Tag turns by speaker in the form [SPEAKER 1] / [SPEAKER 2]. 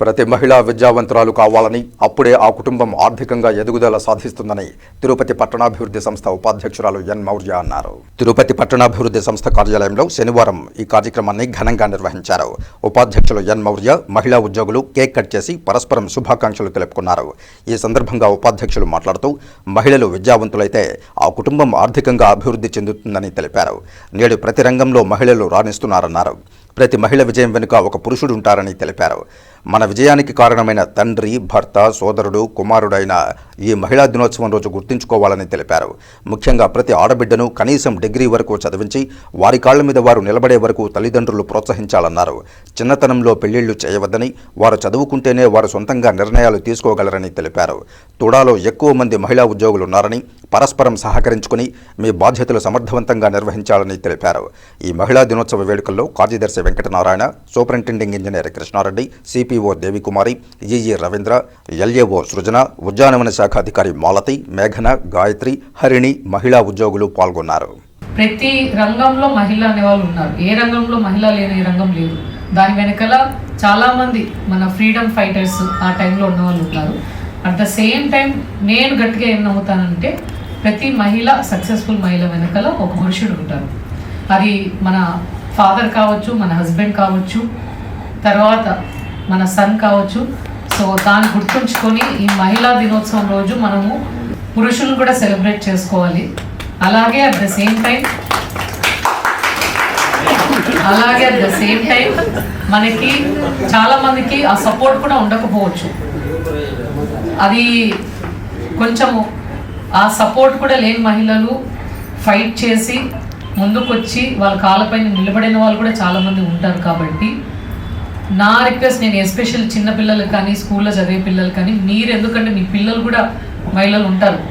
[SPEAKER 1] ప్రతి మహిళా విద్యావంతురాలు కావాలని అప్పుడే ఆ కుటుంబం ఆర్థికంగా ఎదుగుదల సాధిస్తుందని తిరుపతి పట్టణాభివృద్ధి సంస్థ ఉపాధ్యక్షురాలు ఎన్ మౌర్య అన్నారు. తిరుపతి పట్టణాభివృద్ధి సంస్థ కార్యాలయంలో శనివారం ఈ కార్యక్రమాన్ని ఘనంగా నిర్వహించారు. ఉపాధ్యక్షులు ఎన్ మౌర్య మహిళా ఉద్యోగులు కేక్ కట్ చేసి పరస్పరం శుభాకాంక్షలు తెలుపుకున్నారు. ఈ సందర్భంగా ఉపాధ్యక్షులు మాట్లాడుతూ మహిళలు విద్యావంతులైతే ఆ కుటుంబం ఆర్థికంగా అభివృద్ధి చెందుతుందని తెలిపారు. నేడు ప్రతి రంగంలో మహిళలు రాణిస్తున్నారన్నారు. ప్రతి మహిళ విజయం వెనుక ఒక పురుషుడు ఉంటారని తెలిపారు. మన విజయానికి కారణమైన తండ్రి భర్త సోదరుడు కుమారుడైన ఈ మహిళా దినోత్సవం రోజు గుర్తుంచుకోవాలని తెలిపారు. ముఖ్యంగా ప్రతి ఆడబిడ్డను కనీసం డిగ్రీ వరకు చదివించి వారి కాళ్ళ మీద వారు నిలబడే వరకు తల్లిదండ్రులు ప్రోత్సహించాలన్నారు. చిన్నతనంలో పెళ్ళిళ్ళు చేయవద్దని వారు చదువుకుంటేనే వారు సొంతంగా నిర్ణయాలు తీసుకోగలరని తెలిపారు. తుడాలో ఎక్కువ మంది మహిళా ఉద్యోగులు ఉన్నారని పరస్పరం సహకరించుకుని మీ బాధ్యతలు సమర్థవంతంగా నిర్వహించాలని తెలిపారు. ఈ మహిళా దినోత్సవ వేడుకల్లో కార్యదర్శి Venkatanarayana superintending engineer Krishna Reddy CPO Devikumari EE Ravindra LAO Srujana ఉద్యానవన శాఖ అధికారి మాలతి మేఘన గాయత్రి హరిణి మహిళా ఉద్యోగులు పాల్గొన్నారు.
[SPEAKER 2] ప్రతి రంగంలో మహిళ అనే వాళ్ళు ఉన్నారు. ఏ రంగంలో మహిళ లేని రంగం లేదు. దాని వెనకాల చాలా మంది మన ఫ్రీడమ్ ఫైటర్స్ ఆ టైంలో ఉన్న వాళ్ళు ఉన్నారు. అట్ ద సేమ్ టైం నేను గట్టిగా ఏం నమ్ముతానంటే ప్రతి మహిళ సక్సెస్ఫుల్ మహిళ వెనకాల ఒక మనుషుడు ఉంటారు అది మన ఫాదర్ కావచ్చు మన హస్బెండ్ కావచ్చు తర్వాత మన సన్ కావచ్చు. సో దాన్ని గుర్తుంచుకొని ఈ మహిళా దినోత్సవం రోజు మనము పురుషులను కూడా సెలబ్రేట్ చేసుకోవాలి. అలాగే అట్ ద సేమ్ టైం అలాగే అట్ ద సేమ్ టైం మనకి చాలా మందికి ఆ సపోర్ట్ కూడా ఉండకపోవచ్చు. అది కొంచెము ఆ సపోర్ట్ కూడా లేని మహిళలు ఫైట్ చేసి ముందుకొచ్చి వాళ్ళ కాళ్ళపైన నిలబడిన వాళ్ళు కూడా చాలామంది ఉంటారు కాబట్టి నా రిక్వెస్ట్ నేను ఎస్పెషల్ చిన్న పిల్లలు కానీ స్కూల్లో చదివే పిల్లలు కానీ మీరు ఎందుకంటే మీ పిల్లలు కూడా మహిళలు ఉంటారు.